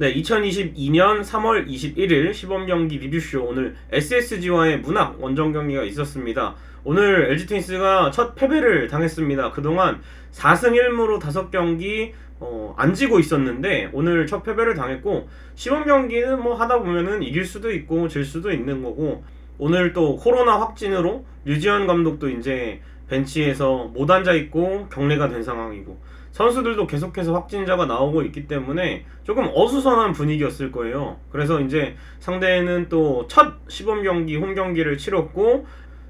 네, 2022년 3월 21일 시범경기 리뷰쇼 오늘 SSG와의 문학 원정 경기가 있었습니다. 오늘 LG 트윈스가 첫 패배를 당했습니다. 그동안 4승 1무로 5경기 어, 안 지고 있었는데 오늘 첫 패배를 당했고 시범 경기는 뭐 하다 보면은 이길 수도 있고 질 수도 있는 거고 오늘 또 코로나 확진으로 류지현 감독도 이제 벤치에서 못 앉아 있고 격리가 된 상황이고 선수들도 계속해서 확진자가 나오고 있기 때문에 조금 어수선한 분위기였을 거예요. 그래서 이제 상대는 또 첫 시범 경기 홈 경기를 치렀고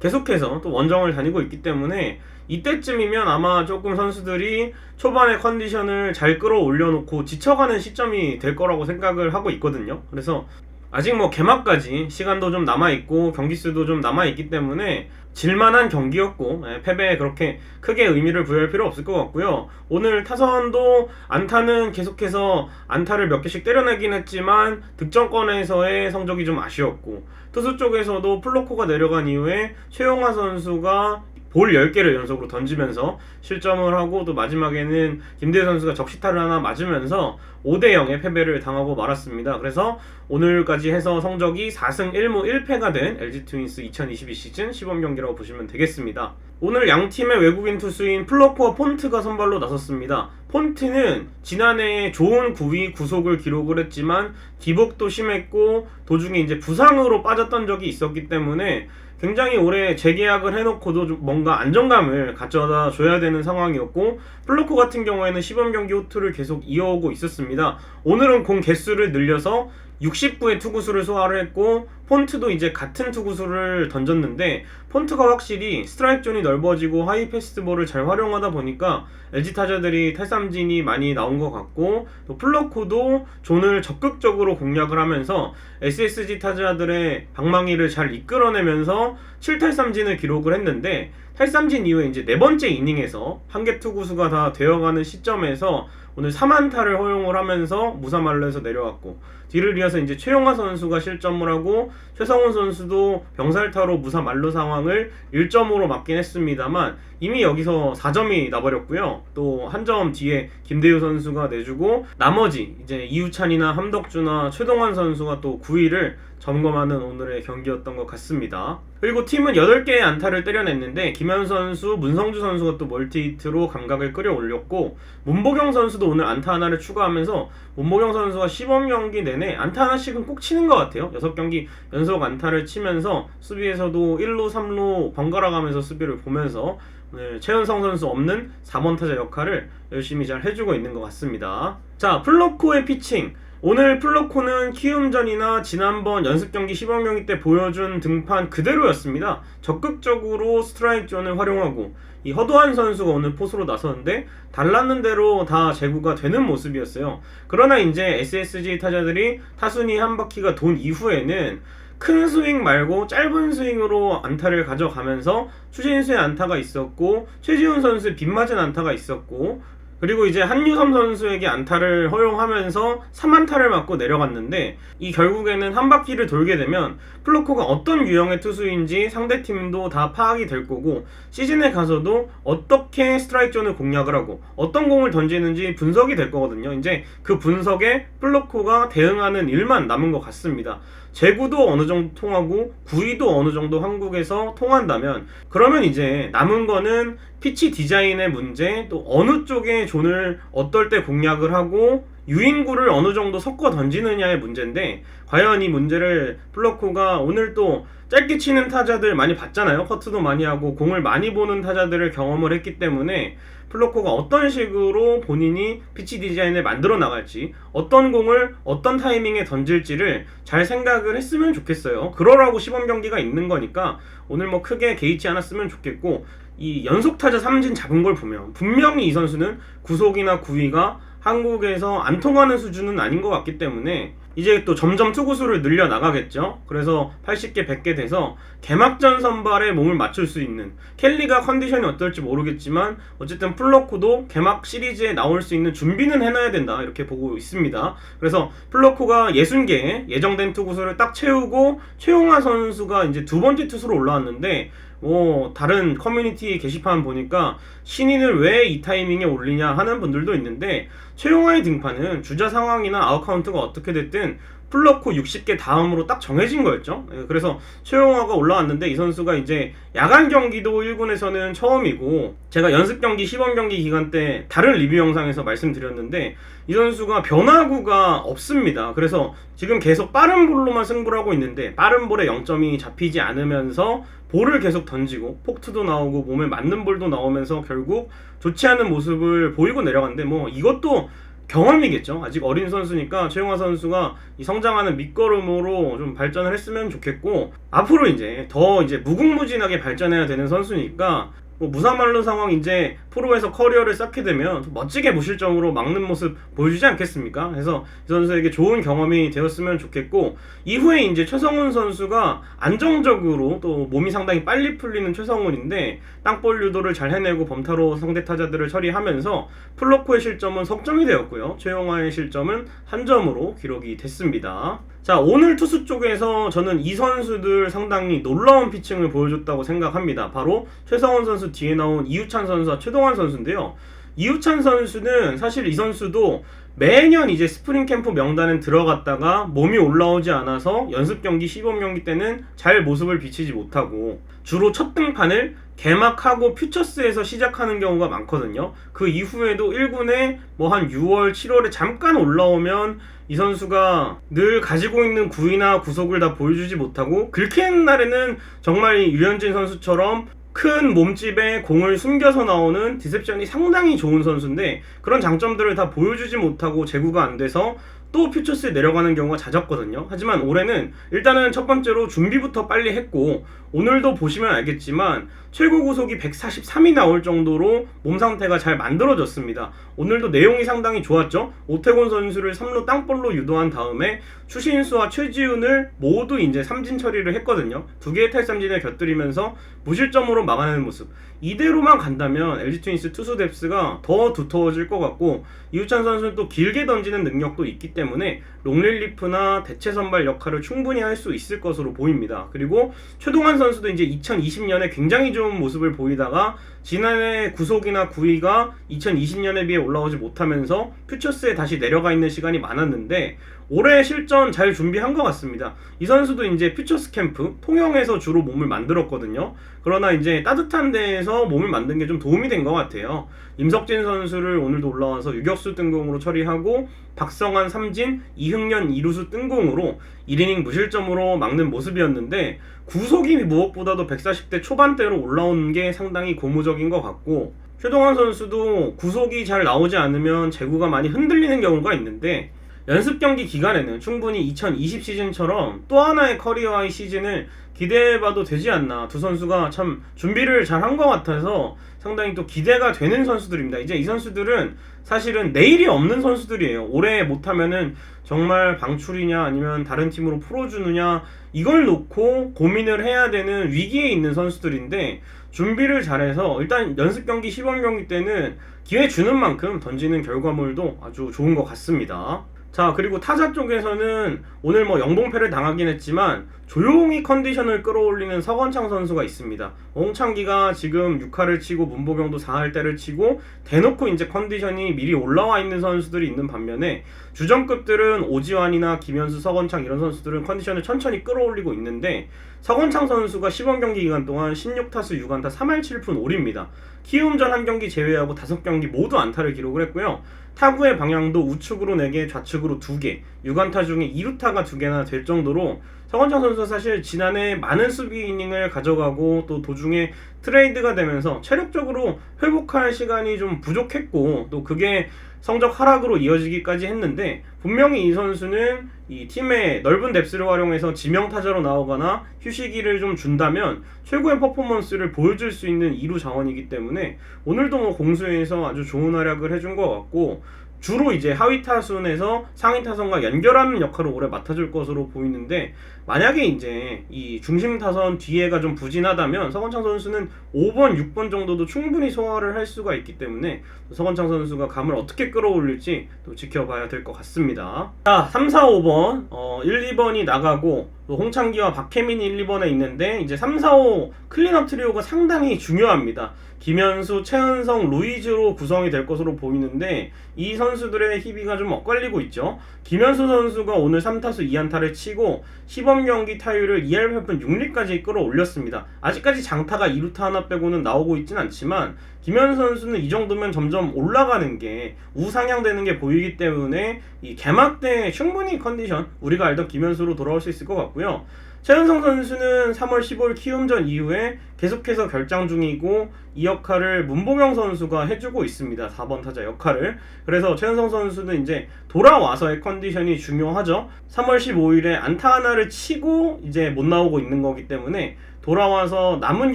계속해서 또 원정을 다니고 있기 때문에 이때쯤이면 아마 조금 선수들이 초반에 컨디션을 잘 끌어올려 놓고 지쳐가는 시점이 될 거라고 생각을 하고 있거든요. 그래서 아직 뭐 개막까지 시간도 좀 남아 있고 경기 수도 좀 남아 있기 때문에 질만한 경기였고 예, 패배에 그렇게 크게 의미를 부여할 필요 없을 것 같고요. 오늘 타선도 안타는 계속해서 안타를 몇 개씩 때려내긴 했지만 득점권에서의 성적이 좀 아쉬웠고 투수 쪽에서도 플로코가 내려간 이후에 최용화 선수가 볼 10개를 연속으로 던지면서 실점을 하고 또 마지막에는 김대현 선수가 적시타를 하나 맞으면서 5대 0의 패배를 당하고 말았습니다. 그래서 오늘까지 해서 성적이 4승 1무 1패가 된 LG 트윈스 2022 시즌 시범 경기라고 보시면 되겠습니다. 오늘 양 팀의 외국인 투수인 플러코와 폰트가 선발로 나섰습니다. 폰트는 지난해 좋은 구위 구속을 기록을 했지만 기복도 심했고 도중에 이제 부상으로 빠졌던 적이 있었기 때문에 굉장히 오래 재계약을 해놓고도 좀 뭔가 안정감을 가져다 줘야 되는 상황이었고 플로코 같은 경우에는 시범 경기 호투를 계속 이어오고 있었습니다. 오늘은 공 개수를 늘려서 69의 투구수를 소화를 했고 폰트도 이제 같은 투구수를 던졌는데 폰트가 확실히 스트라이크 존이 넓어지고 하이 패스트볼을 잘 활용하다 보니까 LG 타자들이 탈삼진이 많이 나온 것 같고 또 플러코도 존을 적극적으로 공략을 하면서 SSG 타자들의 방망이를 잘 이끌어내면서 7탈삼진을 기록을 했는데 탈삼진 이후에 이제 네 번째 이닝에서 한개 투구수가 다 되어가는 시점에서 오늘 3안타를 허용을 하면서 무사말로에서 내려왔고 뒤를 이어서 이제 최용화 선수가 실점을 하고 최성훈 선수도 병살타로 무사말로 상황을 1점으로 맞긴 했습니다만 이미 여기서 4점이 나버렸고요. 또 한 점 뒤에 김대우 선수가 내주고 나머지 이제 이우찬이나 함덕주나 최동환 선수가 또 9위를 점검하는 오늘의 경기였던 것 같습니다. 그리고 팀은 8개의 안타를 때려냈는데 김현 선수, 문성주 선수가 또 멀티히트로 감각을 끌어올렸고 문보경 선수도 오늘 안타 하나를 추가하면서 문보경 선수가 시범 경기 내내 안타 하나씩은 꼭 치는 것 같아요. 6경기 연속 안타를 치면서 수비에서도 1루, 3루 번갈아 가면서 수비를 보면서 오늘 최은성 선수 없는 4번 타자 역할을 열심히 잘 해주고 있는 것 같습니다. 자, 플로코의 피칭. 오늘 플로코는 키움전이나 지난번 연습 경기 시범 경기 때 보여준 등판 그대로였습니다. 적극적으로 스트라이크 존을 활용하고 이 허도한 선수가 오늘 포수로 나섰는데 달랐는 대로 다 제구가 되는 모습이었어요. 그러나 이제 SSG 타자들이 타순이 한 바퀴가 돈 이후에는 큰 스윙 말고 짧은 스윙으로 안타를 가져가면서 추진수의 안타가 있었고 최지훈 선수의 빗맞은 안타가 있었고 그리고 이제 한유섬 선수에게 안타를 허용하면서 3안타를 맞고 내려갔는데 이 결국에는 한 바퀴를 돌게 되면 플로코가 어떤 유형의 투수인지 상대팀도 다 파악이 될 거고 시즌에 가서도 어떻게 스트라이크 존을 공략을 하고 어떤 공을 던지는지 분석이 될 거거든요. 이제 그 분석에 플로코가 대응하는 일만 남은 것 같습니다. 제구도 어느 정도 통하고 구위도 어느 정도 한국에서 통한다면 그러면 이제 남은 거는 피치 디자인의 문제 또 어느 쪽에 존을 어떨 때 공략을 하고 유인구를 어느 정도 섞어 던지느냐의 문제인데 과연 이 문제를 플러코가 오늘 또 짧게 치는 타자들 많이 봤잖아요. 커트도 많이 하고 공을 많이 보는 타자들을 경험을 했기 때문에 플로코가 어떤 식으로 본인이 피치 디자인을 만들어 나갈지 어떤 공을 어떤 타이밍에 던질지를 잘 생각을 했으면 좋겠어요. 그러라고 시범 경기가 있는 거니까 오늘 뭐 크게 개의치 않았으면 좋겠고 이 연속 타자 삼진 잡은 걸 보면 분명히 이 선수는 구속이나 구위가 한국에서 안 통하는 수준은 아닌 것 같기 때문에 이제 또 점점 투구수를 늘려 나가겠죠. 그래서 80개, 100개 돼서 개막전 선발에 몸을 맞출 수 있는 켈리가 컨디션이 어떨지 모르겠지만 어쨌든 플로코도 개막 시리즈에 나올 수 있는 준비는 해놔야 된다 이렇게 보고 있습니다. 그래서 플로코가 60개 예정된 투구수를 딱 채우고 최용화 선수가 이제 두 번째 투수로 올라왔는데 뭐 다른 커뮤니티 게시판 보니까 신인을 왜 이 타이밍에 올리냐 하는 분들도 있는데 최용화의 등판은 주자 상황이나 아웃 카운트가 어떻게 됐든 플러코 60개 다음으로 딱 정해진 거였죠. 예, 그래서 최용화가 올라왔는데 이 선수가 이제 야간 경기도 1군에서는 처음이고 제가 연습 경기 시범 경기 기간 때 다른 리뷰 영상에서 말씀드렸는데 이 선수가 변화구가 없습니다. 그래서 지금 계속 빠른 볼로만 승부를 하고 있는데 빠른 볼에 0점이 잡히지 않으면서 볼을 계속 던지고 폭투도 나오고 몸에 맞는 볼도 나오면서 결국 좋지 않은 모습을 보이고 내려갔는데 뭐 이것도 경험이겠죠. 아직 어린 선수니까 최용화 선수가 이 성장하는 밑거름으로 좀 발전을 했으면 좋겠고 앞으로 이제 더 이제 무궁무진하게 발전해야 되는 선수니까 뭐 무사말로 상황 이제 프로에서 커리어를 쌓게 되면 멋지게 무실점으로 막는 모습 보여주지 않겠습니까? 그래서 이 선수에게 좋은 경험이 되었으면 좋겠고 이후에 이제 최성훈 선수가 안정적으로 또 몸이 상당히 빨리 풀리는 최성훈인데 땅볼 유도를 잘 해내고 범타로 상대 타자들을 처리하면서 플로코의 실점은 석점이 되었고요. 최영화의 실점은 한 점으로 기록이 됐습니다. 자 오늘 투수 쪽에서 저는 이 선수들 상당히 놀라운 피칭을 보여줬다고 생각합니다. 바로 최성원 선수 뒤에 나온 이우찬 선수와 최동환 선수인데요. 이우찬 선수는 사실 이 선수도 매년 이제 스프링 캠프 명단에 들어갔다가 몸이 올라오지 않아서 연습 경기, 시범 경기 때는 잘 모습을 비치지 못하고 주로 첫 등판을 개막하고 퓨처스에서 시작하는 경우가 많거든요. 그 이후에도 1군에 뭐 한 6월, 7월에 잠깐 올라오면 이 선수가 늘 가지고 있는 구위나 구속을 다 보여주지 못하고 긁히는 날에는 정말 이 유현진 선수처럼 큰 몸집에 공을 숨겨서 나오는 디셉션이 상당히 좋은 선수인데 그런 장점들을 다 보여주지 못하고 제구가 안 돼서 또 퓨처스에 내려가는 경우가 잦았거든요. 하지만 올해는 일단은 첫 번째로 준비부터 빨리 했고 오늘도 보시면 알겠지만 최고 구속이 143이 나올 정도로 몸 상태가 잘 만들어졌습니다. 오늘도 내용이 상당히 좋았죠. 오태곤 선수를 3루 땅볼로 유도한 다음에 추신수와 최지훈을 모두 이제 삼진 처리를 했거든요. 두 개의 탈삼진을 곁들이면서 무실점으로 막아내는 모습. 이대로만 간다면 LG 트윈스 투수 뎁스가 더 두터워질 것 같고 이우찬 선수는 또 길게 던지는 능력도 있기 때문에 롱릴리프나 대체 선발 역할을 충분히 할 수 있을 것으로 보입니다. 그리고 최동환 선수도 이제 2020년에 굉장히 좋은 모습을 보이다가 지난해 구속이나 구위가 2020년에 비해 올라오지 못하면서 퓨처스에 다시 내려가 있는 시간이 많았는데 올해 실전 잘 준비한 것 같습니다. 이 선수도 이제 퓨처스 캠프 통영에서 주로 몸을 만들었거든요. 그러나 이제 따뜻한 데에서 몸을 만든 게 좀 도움이 된 것 같아요. 임석진 선수를 오늘도 올라와서 유격수 뜬공으로 처리하고 박성환 삼진, 이흥년 이루수 뜬공으로 1이닝 무실점으로 막는 모습이었는데 구속이 무엇보다도 140대 초반대로 올라오는 게 상당히 고무적인 것 같고 최동환 선수도 구속이 잘 나오지 않으면 제구가 많이 흔들리는 경우가 있는데 연습 경기 기간에는 충분히 2020 시즌처럼 또 하나의 커리어의 시즌을 기대해봐도 되지 않나 두 선수가 참 준비를 잘 한 것 같아서 상당히 또 기대가 되는 선수들입니다. 이제 이 선수들은 사실은 내일이 없는 선수들이에요. 올해 못하면은 정말 방출이냐 아니면 다른 팀으로 풀어주느냐 이걸 놓고 고민을 해야 되는 위기에 있는 선수들인데 준비를 잘해서 일단 연습 경기, 시범 경기 때는 기회 주는 만큼 던지는 결과물도 아주 좋은 것 같습니다. 자 그리고 타자 쪽에서는 오늘 뭐 영봉패를 당하긴 했지만 조용히 컨디션을 끌어올리는 서건창 선수가 있습니다. 홍창기가 지금 6할을 치고 문보경도 4할 때를 치고 대놓고 이제 컨디션이 미리 올라와 있는 선수들이 있는 반면에 주전급들은 오지환이나 김현수, 서건창 이런 선수들은 컨디션을 천천히 끌어올리고 있는데 서건창 선수가 시범 경기 기간 동안 16타수 6안타 3할 7푼 5리입니다. 키움전 한 경기 제외하고 5경기 모두 안타를 기록을 했고요. 타구의 방향도 우측으로 4개, 좌측으로 2개, 6안타 중에 2루타가 2개나 될 정도로 서건창 선수가 사실 지난해 많은 수비 이닝을 가져가고 또 도중에 트레이드가 되면서 체력적으로 회복할 시간이 좀 부족했고 또 그게 성적 하락으로 이어지기까지 했는데 분명히 이 선수는 이 팀의 넓은 뎁스를 활용해서 지명 타자로 나오거나 휴식기를 좀 준다면 최고의 퍼포먼스를 보여줄 수 있는 2루 자원이기 때문에 오늘도 뭐 공수에서 아주 좋은 활약을 해준 것 같고 주로 이제 하위 타순에서 상위 타선과 연결하는 역할을 올해 맡아줄 것으로 보이는데 만약에 이제 이 중심 타선 뒤에가 좀 부진하다면 서건창 선수는 5번, 6번 정도도 충분히 소화를 할 수가 있기 때문에 서건창 선수가 감을 어떻게 끌어올릴지 또 지켜봐야 될 것 같습니다. 자, 3, 4, 5번 어, 1, 2번이 나가고 또 홍창기와 박혜민이 1, 2번에 있는데 이제 3, 4, 5 클린업 트리오가 상당히 중요합니다. 김현수, 최은성, 루이즈로 구성이 될 것으로 보이는데 이 선수들의 희비가 좀 엇갈리고 있죠. 김현수 선수가 오늘 3타수 2안타를 치고 시범 경기 타율을 2할 8분 6리까지 끌어올렸습니다. 아직까지 장타가 2루타 하나 빼고는 나오고 있진 않지만 김현수 선수는 이 정도면 점점 올라가는 게 우상향되는 게 보이기 때문에 이 개막 때 충분히 컨디션 우리가 알던 김현수로 돌아올 수 있을 것 같고요. 최은성 선수는 3월 15일 키움전 이후에 계속해서 결장 중이고 이 역할을 문보경 선수가 해주고 있습니다. 4번 타자 역할을. 그래서 최은성 선수는 이제 돌아와서의 컨디션이 중요하죠. 3월 15일에 안타 하나를 치고 이제 못 나오고 있는 거기 때문에 돌아와서 남은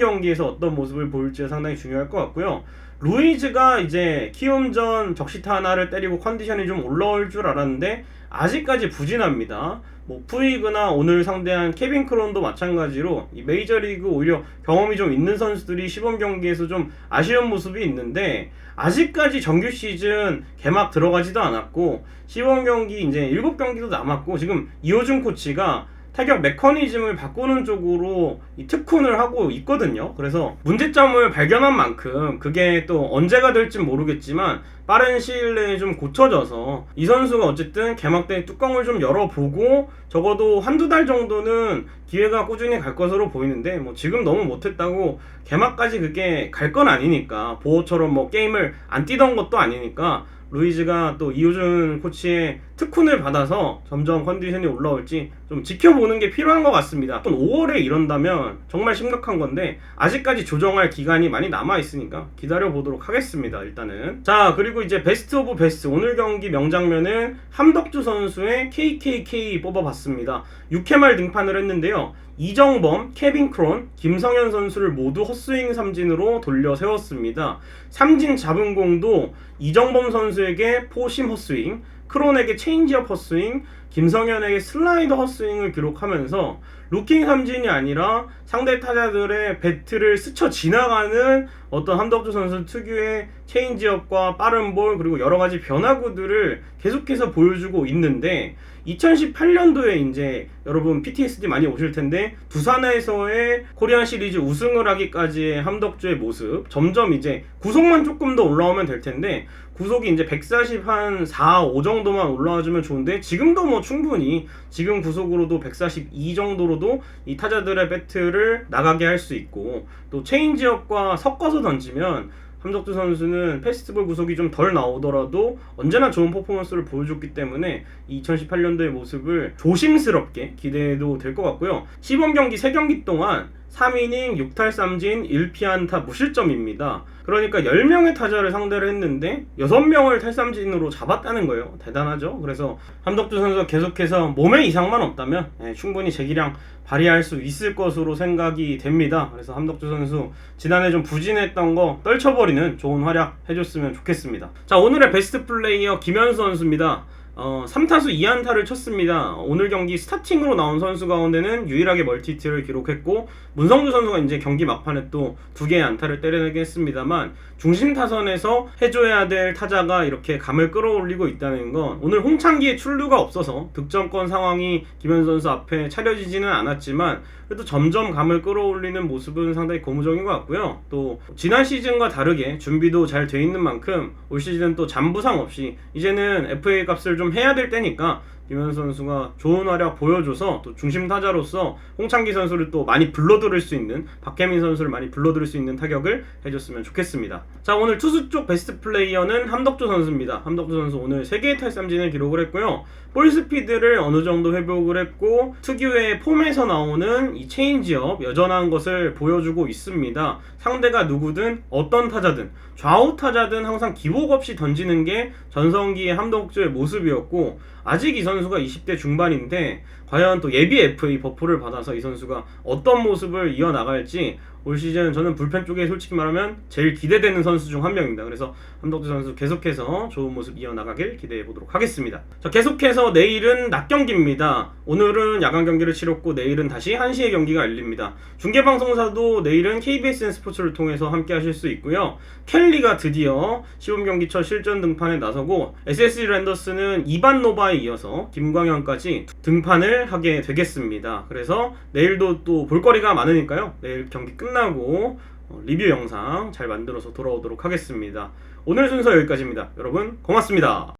경기에서 어떤 모습을 보일지 상당히 중요할 것 같고요. 루이즈가 이제 키움전 적시타 하나를 때리고 컨디션이 좀 올라올 줄 알았는데 아직까지 부진합니다. 뭐 푸이그나 오늘 상대한 케빈 크론도 마찬가지로 이 메이저리그 오히려 경험이 좀 있는 선수들이 시범 경기에서 좀 아쉬운 모습이 있는데 아직까지 정규 시즌 개막 들어가지도 않았고 시범 경기 이제 7경기도 남았고 지금 이호준 코치가 타격 메커니즘을 바꾸는 쪽으로 이 특훈을 하고 있거든요. 그래서 문제점을 발견한 만큼 그게 또 언제가 될진 모르겠지만 빠른 시일 내에 좀 고쳐져서 이 선수가 어쨌든 개막 때 뚜껑을 좀 열어보고 적어도 한두 달 정도는 기회가 꾸준히 갈 것으로 보이는데 뭐 지금 너무 못했다고 개막까지 그게 갈 건 아니니까 보호처럼 뭐 게임을 안 뛰던 것도 아니니까 루이즈가 또 이호준 코치의 특훈을 받아서 점점 컨디션이 올라올지 좀 지켜보는 게 필요한 것 같습니다. 5월에 이런다면 정말 심각한 건데 아직까지 조정할 기간이 많이 남아 있으니까 기다려 보도록 하겠습니다. 일단은 자 그리고 이제 베스트 오브 베스트 오늘 경기 명장면은 함덕주 선수의 KKK 뽑아봤습니다. 6회 말 등판을 했는데요. 이정범, 케빈 크론, 김성현 선수를 모두 헛스윙 삼진으로 돌려 세웠습니다. 삼진 잡은 공도 이정범 선수에게 포심 헛스윙, 크론에게 체인지업 헛스윙, 김성현에게 슬라이더 헛스윙을 기록하면서 루킹 삼진이 아니라 상대 타자들의 배트를 스쳐 지나가는 어떤 함덕주 선수 특유의 체인지업과 빠른 볼 그리고 여러 가지 변화구들을 계속해서 보여주고 있는데 2018년도에 이제 여러분 PTSD 많이 오실 텐데 두산에서의 코리안 시리즈 우승을 하기까지의 함덕주의 모습 점점 이제 구속만 조금 더 올라오면 될 텐데 구속이 이제 140 한 4, 5 정도만 올라와주면 좋은데 지금도 뭐 충분히 지금 구속으로도 142 정도로도 이 타자들의 배트를 나가게 할 수 있고 또 체인지업과 섞어서 던지면 함덕주 선수는 페스티벌 구속이 좀 덜 나오더라도 언제나 좋은 퍼포먼스를 보여줬기 때문에 2018년도의 모습을 조심스럽게 기대해도 될 것 같고요. 시범 경기 3경기 동안 3이닝 6탈 3진 1피안타 무실점입니다. 그러니까 10명의 타자를 상대를 했는데 6명을 탈삼진으로 잡았다는 거예요. 대단하죠? 그래서 함덕주 선수가 계속해서 몸에 이상만 없다면 네, 충분히 재기량 발휘할 수 있을 것으로 생각이 됩니다. 그래서 함덕주 선수 지난해 좀 부진했던 거 떨쳐버리는 좋은 활약 해줬으면 좋겠습니다. 자 오늘의 베스트 플레이어 김현수 선수입니다. 어, 3타수 2안타를 쳤습니다. 오늘 경기 스타팅으로 나온 선수 가운데는 유일하게 멀티히트를 기록했고 문성주 선수가 이제 경기 막판에 또 두 개의 안타를 때려내긴 했습니다만 중심 타선에서 해줘야 될 타자가 이렇게 감을 끌어올리고 있다는 건 오늘 홍창기의 출루가 없어서 득점권 상황이 김현 선수 앞에 차려지지는 않았지만 그래도 점점 감을 끌어올리는 모습은 상당히 고무적인 것 같고요. 또 지난 시즌과 다르게 준비도 잘 돼 있는 만큼 올 시즌은 또 잔부상 없이 이제는 FA 값을 좀 해야 될 때니까 김현 선수가 좋은 활약 보여줘서 또 중심 타자로서 홍창기 선수를 또 많이 불러들일 수 있는 박혜민 선수를 많이 불러들일 수 있는 타격을 해줬으면 좋겠습니다. 자 오늘 투수 쪽 베스트 플레이어는 함덕조 선수입니다. 함덕조 선수 오늘 3개의 탈삼진을 기록을 했고요. 볼 스피드를 어느 정도 회복을 했고 특유의 폼에서 나오는 이 체인지업 여전한 것을 보여주고 있습니다. 상대가 누구든 어떤 타자든 좌우 타자든 항상 기복 없이 던지는 게 전성기의 함덕조의 모습이었고 아직 이 선수가 20대 중반인데 과연 또 예비 FA 버프를 받아서 이 선수가 어떤 모습을 이어나갈지 올 시즌 저는 불펜 쪽에 솔직히 말하면 제일 기대되는 선수 중 한 명입니다. 그래서 함덕주 선수 계속해서 좋은 모습 이어나가길 기대해 보도록 하겠습니다. 자, 계속해서 내일은 낮 경기입니다. 오늘은 야간 경기를 치렀고 내일은 다시 1시에 경기가 열립니다. 중계 방송사도 내일은 KBSN 스포츠를 통해서 함께 하실 수 있고요. 켈리가 드디어 시범 경기 첫 실전 등판에 나서고 SSG 랜더스는 이반 노바에 이어서 김광현까지 등판을 하게 되겠습니다. 그래서 내일도 또 볼거리가 많으니까요. 내일 경기 끝 나고 어, 리뷰 영상 잘 만들어서 돌아오도록 하겠습니다. 오늘 순서 여기까지입니다. 여러분 고맙습니다.